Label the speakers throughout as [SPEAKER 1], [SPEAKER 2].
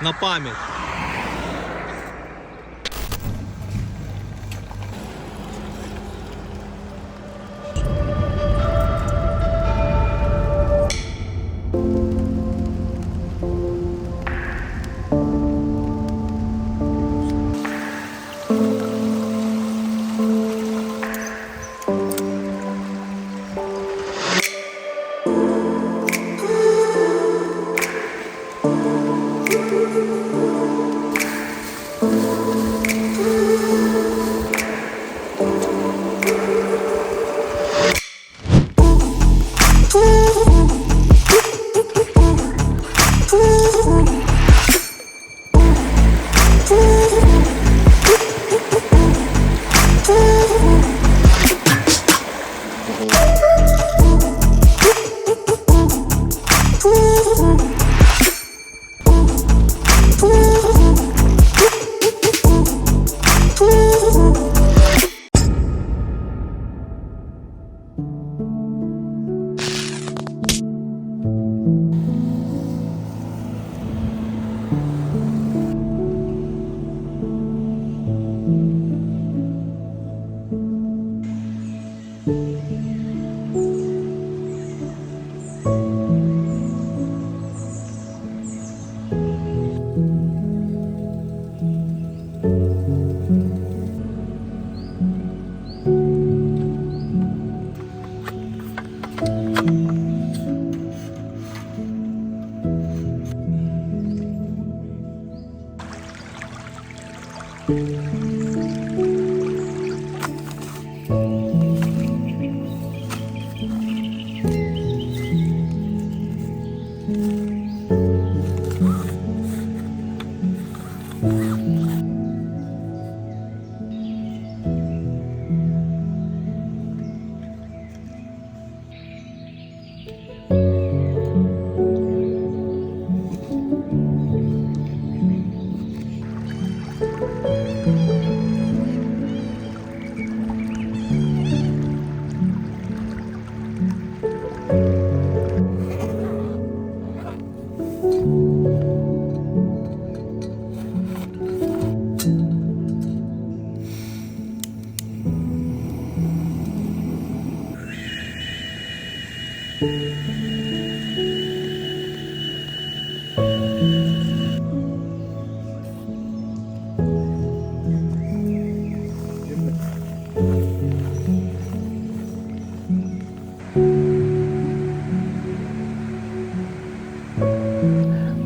[SPEAKER 1] на пам'ять.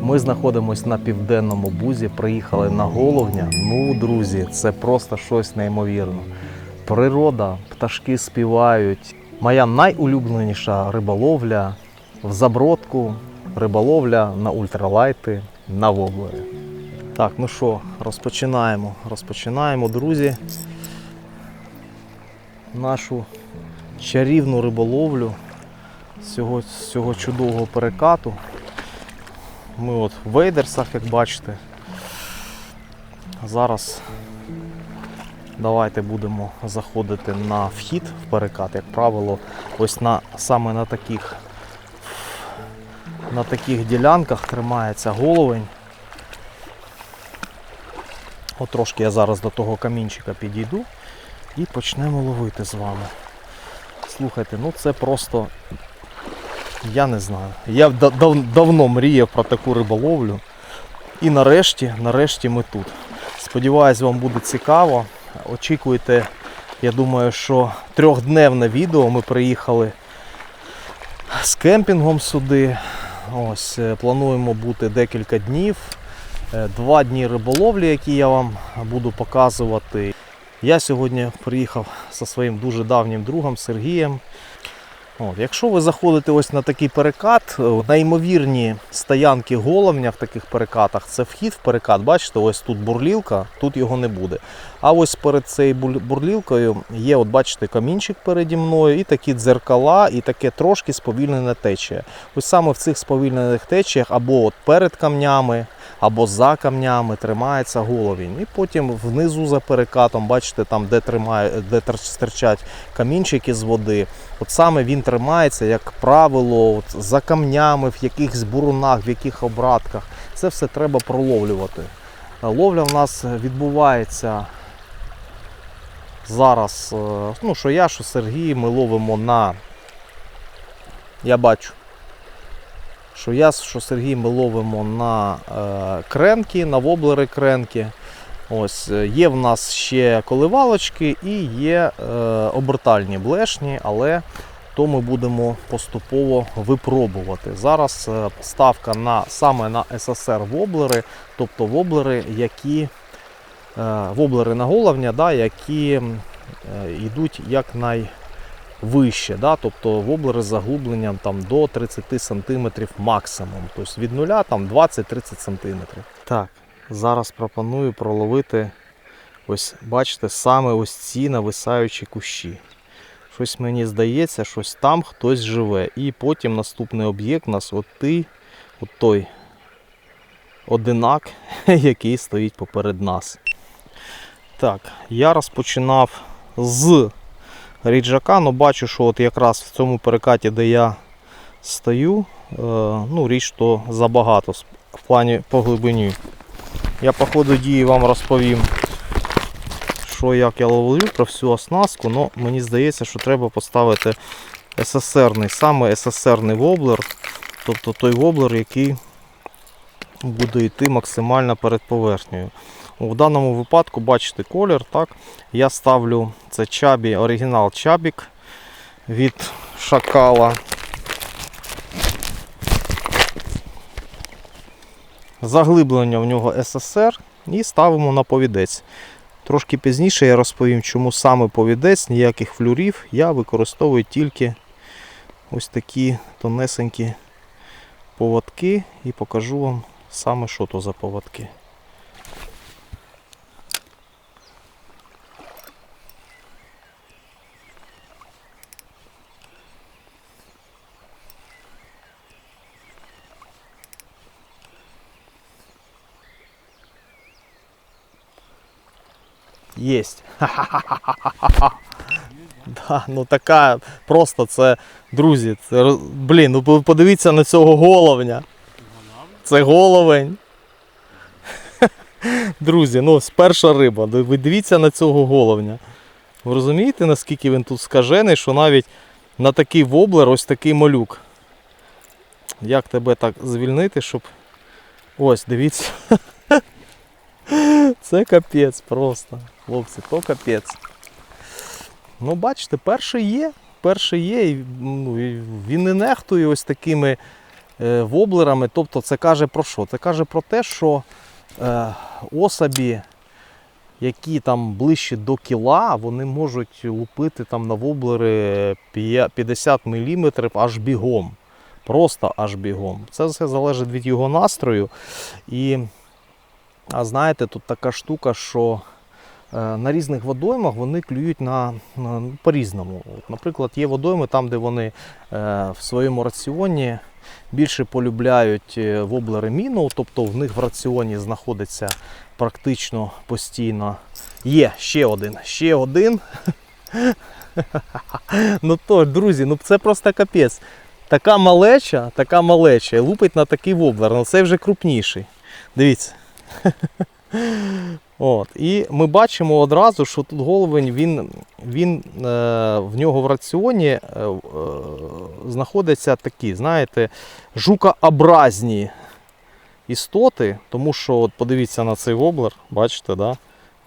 [SPEAKER 1] Ми знаходимося на південному бузі, приїхали на Головня. Ну, друзі, це просто щось неймовірне. Природа, пташки співають. Моя найулюбленіша риболовля в забродку, риболовля на ультралайти на воблери. Так, ну що, розпочинаємо. Розпочинаємо, друзі. Нашу чарівну риболовлю з цього, з цього чудового перекату. Ми от в вейдерсах, як бачите. Зараз давайте будемо заходити на вхід в перекат, як правило, ось на саме на таких на таких ділянках тримається головень. От трошки я зараз до того камінчика підійду і почнемо ловити з вами. Слухайте, ну це просто я не знаю. Я дав- давно мріяв про таку риболовлю. І нарешті, нарешті ми тут. Сподіваюсь, вам буде цікаво. Очікуйте, я думаю, що трьохдневне відео. Ми приїхали з кемпінгом сюди. Ось, е, плануємо бути декілька днів. Е, Два дні риболовлі, які я вам буду показувати. Я сьогодні приїхав зі своїм дуже давнім другом Сергієм. От, якщо ви заходите ось на такий перекат, е, неймовірні стоянки головня в таких перекатах це вхід в перекат. Бачите, ось тут бурлілка, тут його не буде. А ось перед цією бурлілкою є, от бачите, камінчик переді мною, і такі дзеркала, і таке трошки сповільнене течія. Ось саме в цих сповільнених течіях, або от перед камнями, або за камнями тримається головінь. І потім внизу за перекатом, бачите, там, де тримає, де стирчать камінчики з води. От саме він тримається, як правило, от за камнями, в якихось бурунах, в яких обратках. Це все треба проловлювати. Е, Ловля в нас відбувається зараз. е, Ну, що я, що Сергій, ми ловимо на. Я бачу. Що я, що Сергій, ми ловимо на е, кренки, на воблери кренки. Ось, е, є в нас ще коливалочки і є е, обертальні блешні, але то ми будемо поступово випробувати. Зараз е, ставка на, саме на СССР воблери, тобто воблери, які е, воблери на головня, да, які е, якнайвище, да, тобто воблери з заглубленням там, до 30 см максимум. Тобто від нуля там 20-30 см. Так, зараз пропоную проловити, ось бачите, саме ось ці нависаючі кущі. Щось мені здається, щось там хтось живе. І потім наступний об'єкт у нас от ти, от той одинак, який стоїть поперед нас. Так, я розпочинав з ріджака, але бачу, що от якраз в цьому перекаті, де я стою, е, ну, річ то забагато в плані по глибині. Я по ходу дії вам розповім, що як я ловлю про всю оснастку, але мені здається, що треба поставити СССРний, саме СССРний воблер, тобто той воблер, який буде йти максимально перед поверхнею. В даному випадку бачите колір, так? Я ставлю це чабі, оригінал чабік від шакала. Заглиблення в нього СССР і ставимо на повідець. Трошки пізніше я розповім, чому саме повідець, ніяких флюрів. Я використовую тільки ось такі тонесенькі поводки і покажу вам саме, що то за поводки. Єсть. Да, ну така просто це, друзі, це, блін, ну подивіться на цього головня. Це головень. Друзі, ну перша риба. Ви дивіться на цього головня. Ви розумієте, наскільки він тут скажений, що навіть на такий воблер ось такий малюк. Як тебе так звільнити, щоб. Ось, дивіться. Це капець просто. Хлопці, то капець. Ну, бачите, перший є. Перший є, і, ну, і він не нехтує ось такими е, воблерами. Тобто це каже про що? Це каже про те, що е, особі, які там ближче до кіла, вони можуть лупити там на воблери 50 мм аж бігом. Просто аж бігом. Це все залежить від його настрою. І а знаєте, тут така штука, що е, на різних водоймах вони клюють на, на по-різному. Наприклад, є водойми там, де вони е, в своєму раціоні більше полюбляють е, воблери міну, тобто в них в раціоні знаходиться практично постійно. Є ще один, ще один. ну то, друзі, ну це просто капець. Така малеча, така малеча, і лупить на такий воблер, ну це вже крупніший. Дивіться. От. І ми бачимо одразу, що тут головень, він, він, е, в нього в раціоні е, е, знаходяться такі, знаєте, жукообразні істоти, тому що от подивіться на цей воблер, бачите, да?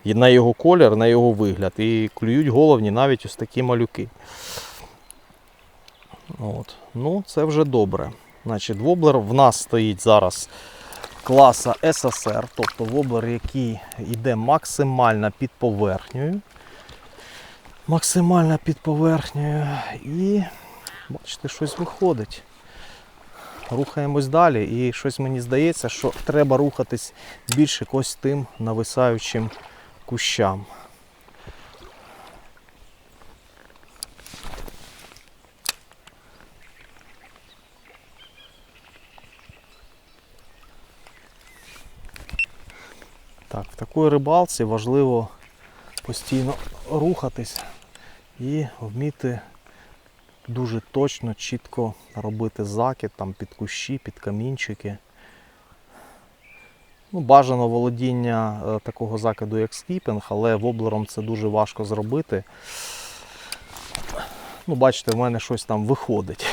[SPEAKER 1] І на його колір, на його вигляд. І клюють головні навіть ось такі малюки. От. Ну, це вже добре. Значить, воблер в нас стоїть зараз класа СССР, тобто воблер, який йде максимально під поверхнею. Максимально під поверхнею. І бачите, щось виходить. Рухаємось далі, і щось мені здається, що треба рухатись більше ось тим нависаючим кущам. Так, в такій рибалці важливо постійно рухатись і вміти дуже точно, чітко робити закид там, під кущі, під камінчики. Ну, бажано володіння е, такого закиду, як скіпінг, але воблером це дуже важко зробити. Ну, бачите, в мене щось там виходить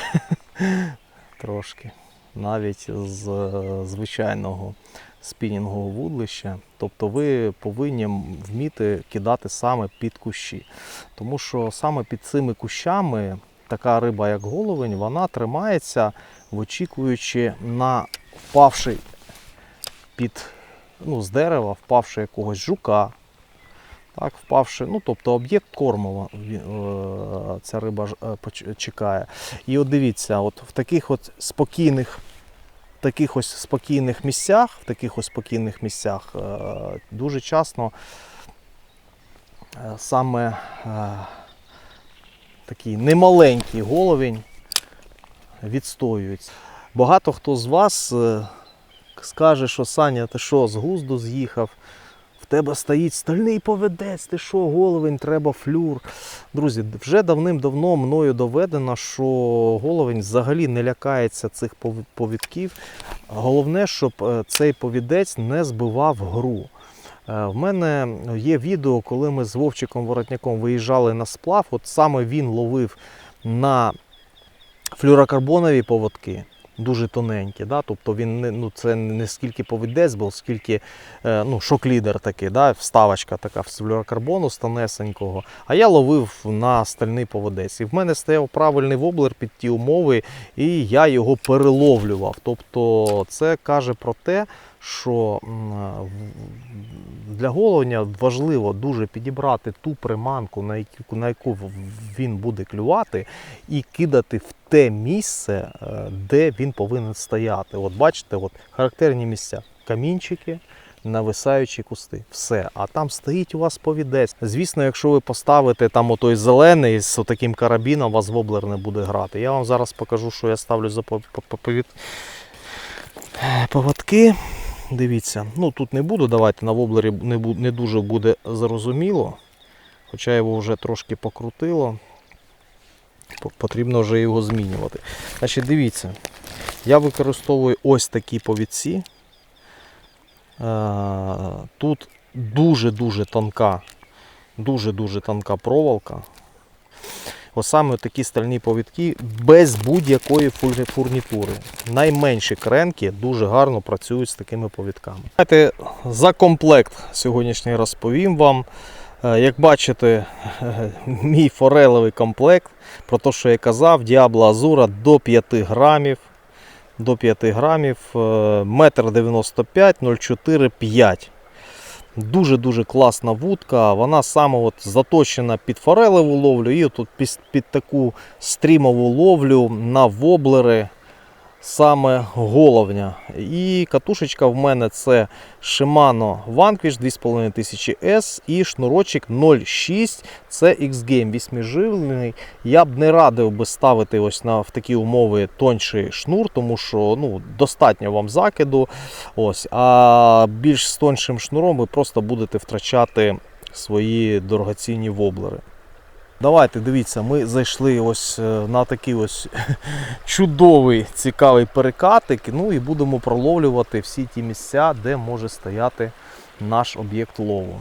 [SPEAKER 1] трошки. Навіть з е, звичайного спінінгового вудлища. Тобто ви повинні вміти кидати саме під кущі. Тому що саме під цими кущами така риба, як головень, вона тримається, очікуючи на впавший під, ну, з дерева, впавши якогось жука. Так, впавши, ну тобто об'єкт кормова е, ця риба е, чекає. І от дивіться, от в таких от спокійних, таких ось спокійних місцях, в таких ось спокійних місцях е, дуже часто е, саме е, такий немаленький головень відстоюється. Багато хто з вас скаже, що Саня, ти що, з гузду з'їхав? Тебе стоїть стальний поведець, ти що, головень, треба флюр. Друзі, вже давним-давно мною доведено, що головень взагалі не лякається цих повідків. Головне, щоб е, цей повідець не збивав гру. Е, В мене є відео, коли ми з Вовчиком Воротняком виїжджали на сплав. От саме він ловив на флюрокарбонові поводки. Дуже тоненькі, да? тобто він не, ну, це не скільки повідець був, скільки е, ну, шок-лідер такий, да? вставочка така з флюрокарбону станесенького. А я ловив на стальний поводець. І в мене стояв правильний воблер під ті умови, і я його переловлював. Тобто це каже про те, що для головня важливо дуже підібрати ту приманку, на яку, він буде клювати, і кидати в те місце, е, де він повинен стояти. От бачите, от характерні місця. Камінчики, нависаючі кусти. Все. А там стоїть у вас повідець. Звісно, якщо ви поставите там отой зелений з таким карабіном, у вас воблер не буде грати. Я вам зараз покажу, що я ставлю за пов- пов- пов- повід... поводки. Дивіться, ну тут не буду, давайте на воблері не, не дуже буде зрозуміло. Хоча його вже трошки покрутило. Потрібно вже його змінювати. Значить, дивіться, я використовую ось такі повідці. Е, Тут дуже-дуже тонка, дуже-дуже тонка проволока. Ось саме такі стальні повідки без будь-якої фурнітури. Найменші кренки дуже гарно працюють з такими повідками. Давайте за комплект сьогоднішній розповім вам. Е, Як бачите, мій форелевий комплект, про те, що я казав, Діабло Азура до 5 грамів. До 5 грамів, е, метр 95, 0,4, 5. Дуже-дуже класна вудка. Вона саме от заточена під форелеву ловлю і тут під, під таку стрімову ловлю на воблери саме головня. І катушечка в мене це Shimano Vanquish 2500 S і шнурочок 0,6. Це X-Game 8-живлений. Я б не радив би ставити ось на в такі умови тонший шнур, тому що ну, достатньо вам закиду. Ось, а більш з тоншим шнуром ви просто будете втрачати свої дорогоцінні воблери. Давайте дивіться, ми зайшли ось е, на такий ось чудовий цікавий перекатик. Ну і будемо проловлювати всі ті місця, де може стояти наш об'єкт лову.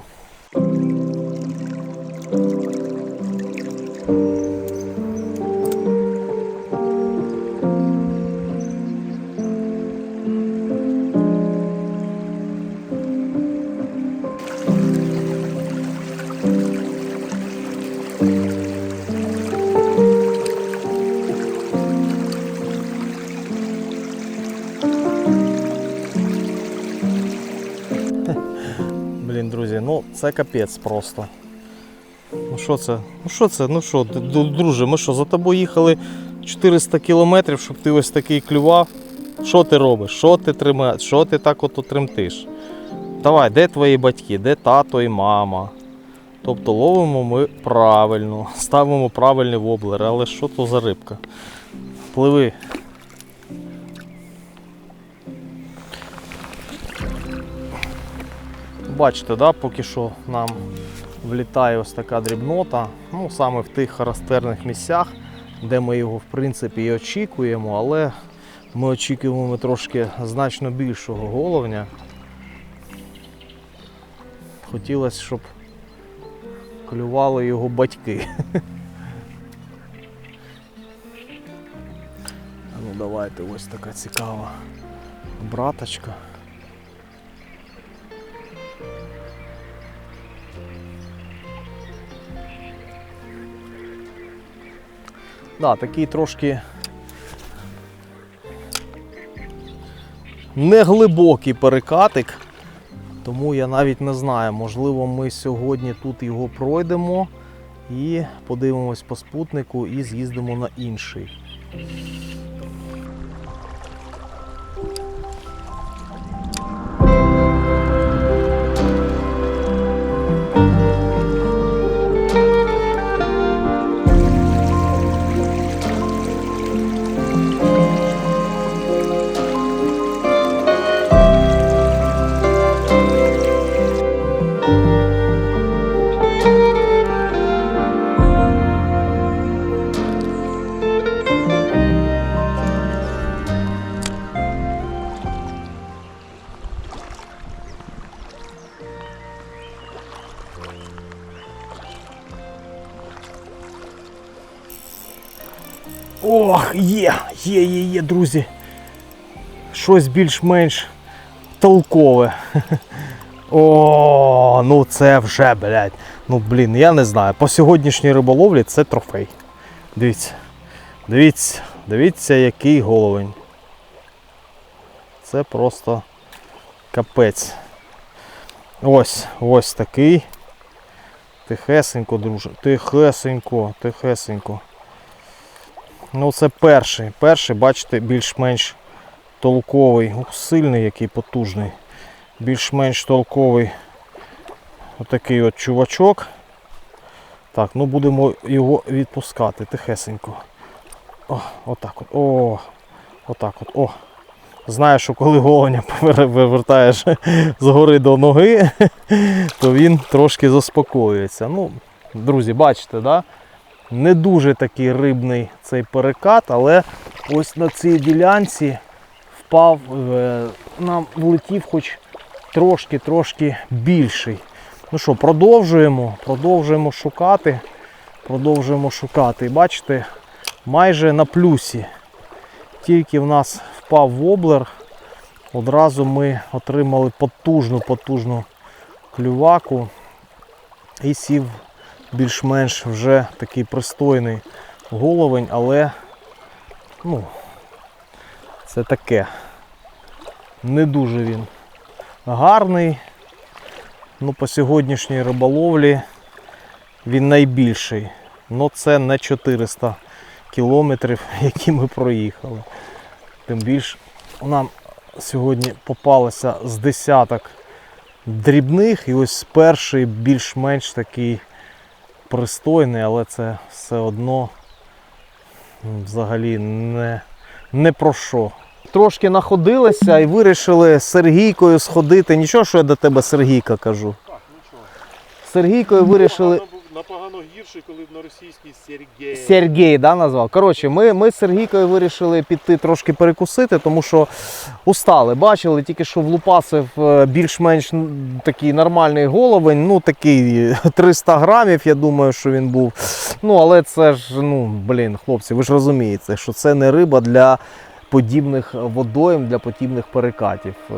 [SPEAKER 1] Блін, друзі, ну це капець просто. Ну що це? Ну що це? Ну що, друже, ми що, за тобою їхали 400 кілометрів, щоб ти ось такий клював? Що ти робиш? Що ти тримаєш? Що ти так от тремтиш? Давай, де твої батьки? Де тато і мама? Тобто ловимо ми правильно, ставимо правильні воблери, але що то за рибка? Пливи. Бачите, да, поки що нам влітає ось така дрібнота. Ну, саме в тих характерних місцях, де ми його в принципі і очікуємо, але ми очікуємо трошки значно більшого головня. Хотілося, щоб клювали його батьки. Ну давайте ось така цікава браточка. Да, такий трошки неглибокий перекатик, тому я навіть не знаю, можливо, ми сьогодні тут його пройдемо і подивимось по спутнику і з'їздимо на інший. Друзі. Щось більш-менш толкове. О, ну це вже, блядь. Ну блін, я не знаю. По сьогоднішній риболовлі це трофей. Дивіться. Дивіться, дивіться, який головень. Це просто капець. Ось, ось такий. Тихесенько, друже. Тихесенько, тихесенько. Ну, це перший. Перший, бачите, більш-менш толковий. Ух, сильний який потужний. Більш-менш толковий отакий от чувачок. Так, ну будемо його відпускати тихесенько. О, отак от. О, отак от. О. Знаю, що коли головня вивертаєш згори до ноги, то він трошки заспокоюється. Ну, друзі, бачите, да? Не дуже такий рибний цей перекат, але ось на цій ділянці впав, е, нам влетів хоч трошки-трошки більший. Ну що, продовжуємо, продовжуємо шукати, продовжуємо шукати. І бачите, майже на плюсі. Тільки в нас впав воблер, одразу ми отримали потужну, потужну клюваку і сів більш-менш вже такий пристойний головень, але ну, це таке. Не дуже він гарний. Ну, по сьогоднішній риболовлі він найбільший. Ну це не 400 кілометрів, які ми проїхали. Тим більш нам сьогодні попалося з десяток дрібних і ось перший більш-менш такий пристойний, але це все одно взагалі не, не про що. Трошки находилися і вирішили з Сергійкою сходити. Нічого, що я до тебе Сергійка кажу. Сергійкою вирішили.
[SPEAKER 2] Напогано, гірше, коли на російській Сергій.
[SPEAKER 1] Сергій, да, назвав. Коротше, ми, ми з Сергійкою вирішили піти трошки перекусити, тому що устали. Бачили, тільки що влупасив е, більш-менш такий нормальний головень, ну такий 300 грамів, я думаю, що він був. Ну, але це ж, ну, блін, хлопці, ви ж розумієте, що це не риба для подібних водойм, для подібних перекатів. Е,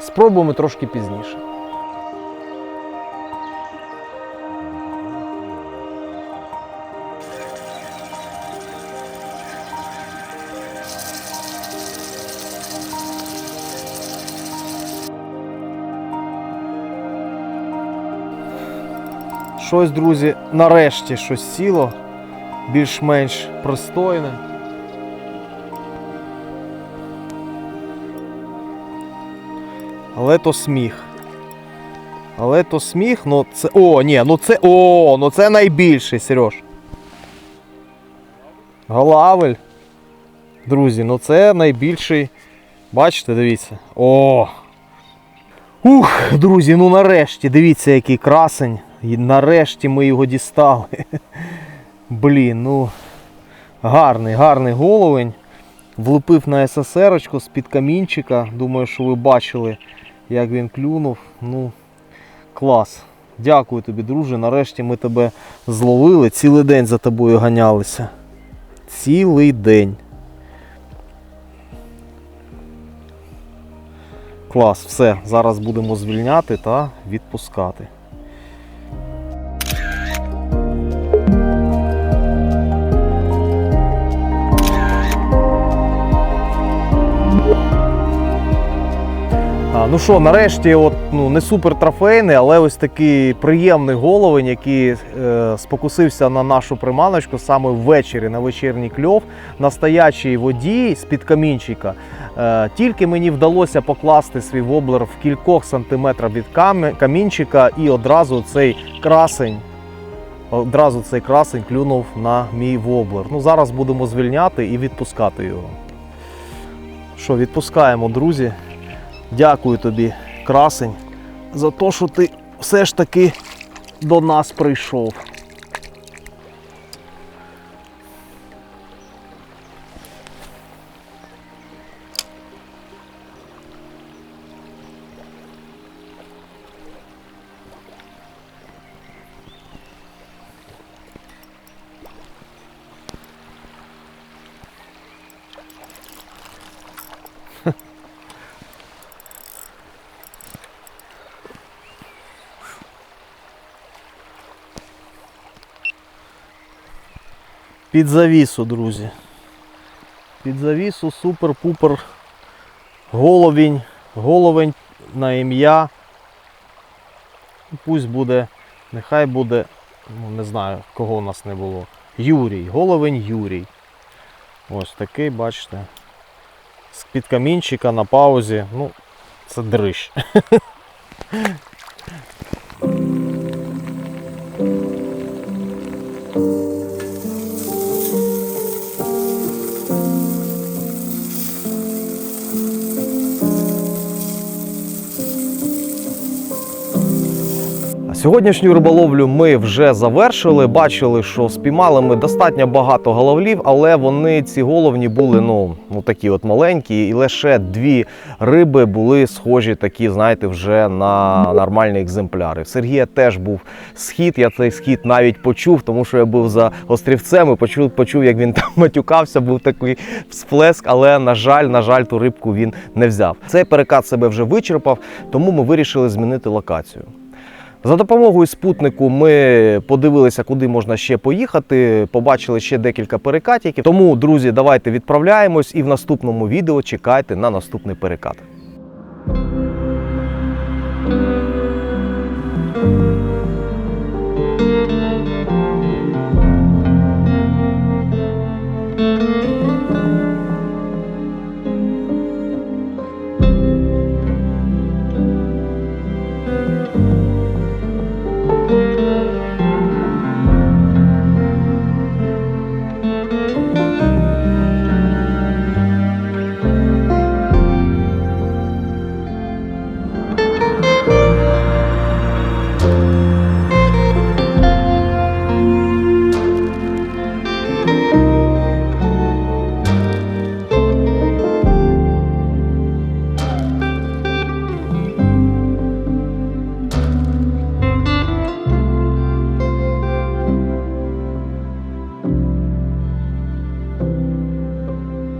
[SPEAKER 1] Спробуємо трошки пізніше. Щось, друзі, нарешті щось сіло, більш-менш пристойне. Але то сміх. Але то сміх, ну це. О, ні, ну це. О, ну це найбільший, Сереж. Голавель. Друзі, ну це найбільший. Бачите, дивіться. О! Ух, друзі, ну нарешті, дивіться, який красень. І нарешті ми його дістали. Блін, ну гарний, гарний головень. Влупив на СССР з-під камінчика. Думаю, що ви бачили, як він клюнув. Ну, клас. Дякую тобі, друже. Нарешті ми тебе зловили. Цілий день за тобою ганялися. Цілий день. Клас, все. Зараз будемо звільняти та відпускати. Ну що, нарешті, от, ну, не супер трофейний, але ось такий приємний головень, який е, спокусився на нашу приманочку саме ввечері на вечірній кльов на стоячій воді з-під камінчика. Е, тільки мені вдалося покласти свій воблер в кількох сантиметрах від камінчика, і одразу цей красень. Одразу цей красень клюнув на мій воблер. Ну, зараз будемо звільняти і відпускати його. Що, відпускаємо, друзі. Дякую тобі, красень, за те, що ти все ж таки до нас прийшов. Під завісу, друзі. Під завісу супер-пупер головень. Головень на ім'я. Пусть буде, нехай буде, ну не знаю, кого у нас не було. Юрій, головень Юрій. Ось такий, бачите. З-під камінчика на паузі. Ну, це дрищ. Сьогоднішню риболовлю ми вже завершили. Бачили, що спіймали ми достатньо багато головлів, але вони ці головні були ну, ну такі от маленькі, і лише дві риби були схожі, такі, знаєте, вже на нормальні екземпляри. Сергія теж був схід. Я цей схід навіть почув, тому що я був за острівцем і почув, почув, як він там матюкався. Був такий всплеск, але на жаль, на жаль, ту рибку він не взяв. Цей перекат себе вже вичерпав, тому ми вирішили змінити локацію. За допомогою спутнику ми подивилися, куди можна ще поїхати. Побачили ще декілька перекатів. Тому, друзі, давайте відправляємось і в наступному відео чекайте на наступний перекат.